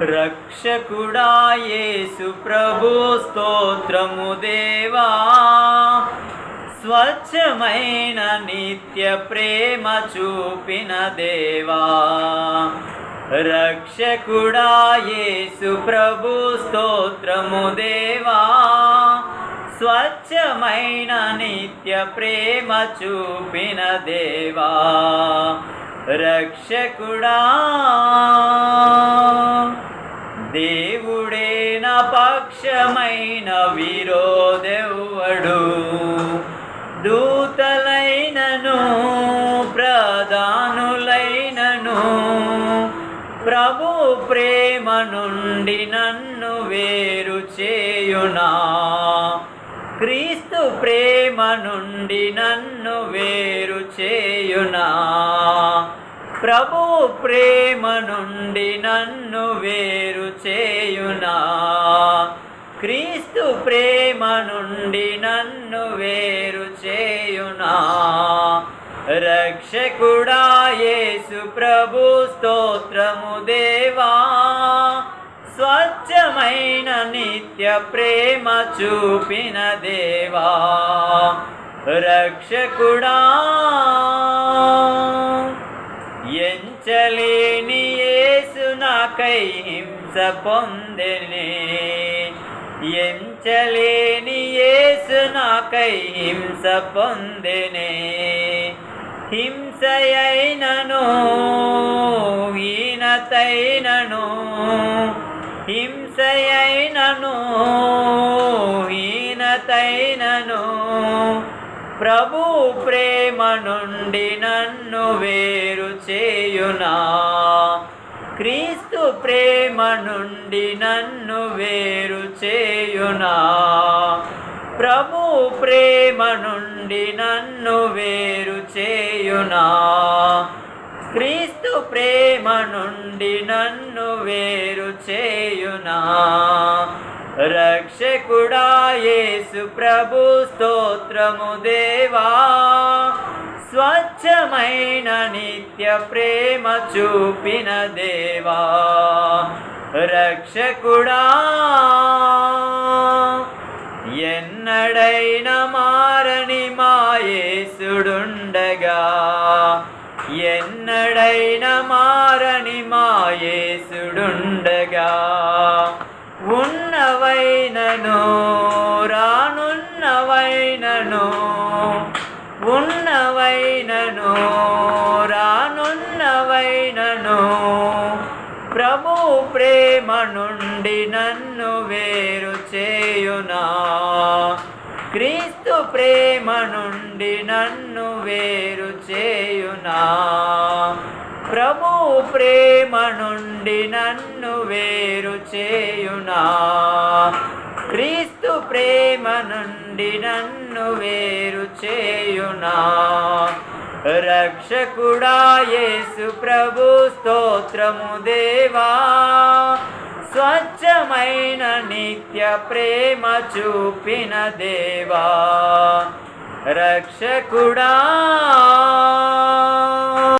రక్షకుడా యేసు ప్రభు స్తోత్రము దేవా. స్వచ్ఛమైన నిత్య ప్రేమ చూపిన దేవా. రక్షకుడా యేసు ప్రభు స్తోత్రము దేవా. స్వచ్ఛమైన నిత్య ప్రేమ చూపిన దేవా. రక్షకుడా. దేవుడే నా పక్షమైన విరోధెవ్వడు దూతలైనను ప్రధానులైనను ప్రభు ప్రేమ నుండి నన్ను వేరు చేయునా. క్రీస్తు ప్రేమ నుండి నన్ను వేరు చేయునా. ప్రభు ప్రేమ నుండి నన్ను వేరు చేయునా. క్రీస్తు ప్రేమ నుండి నన్ను వేరు చేయునా. రక్షకుడా యేసు ప్రభు స్తోత్రము దేవా. స్వచ్ఛమైన నిత్య ప్రేమ చూపిన దేవా. రక్షకుడా. ఎంచలేని యేసు నాకై హింస పొందెనే. ఎంచలేని యేసు నాకై హింస పొందెనే. హింసయైనను హీనతైనను హింసయైనను హీనతైనను ప్రభు ప్రేమ నుండి నన్ను వేరు చేయునా. క్రీస్తు ప్రేమ నుండి నన్ను వేరు చేయునా. ప్రభు ప్రేమ నుండి నన్ను వేరు చేయునా. క్రీస్తు ప్రేమ నుండి నన్ను వేరు చేయునా. రక్షకుడా యేసు ప్రభు స్తోత్రము దేవా. స్వచ్ఛమైన నిత్య ప్రేమ చూపిన దేవా. రక్షకుడా ఎన్నడైన మారని మాయేసుడుండగా ఎన్నడైన మారని మాయేసుడుండగా ఉన్న ఉన్నవైనను రానున్నవైనను ప్రభు ప్రేమ నుండి నన్ను వేరు చేయునా. క్రీస్తు ప్రేమ నుండి నన్ను వేరు చేయునా. ప్రభు ప్రేమ నుండి నన్ను వేరు చేయునా. క్రీస్తు ప్రేమ నుండి నన్ను వేరు చేయునా. రక్షకుడా యేసు ప్రభు స్తోత్రము దేవా. స్వచ్ఛమైన నిత్య ప్రేమ చూపిన దేవా. రక్షకుడా.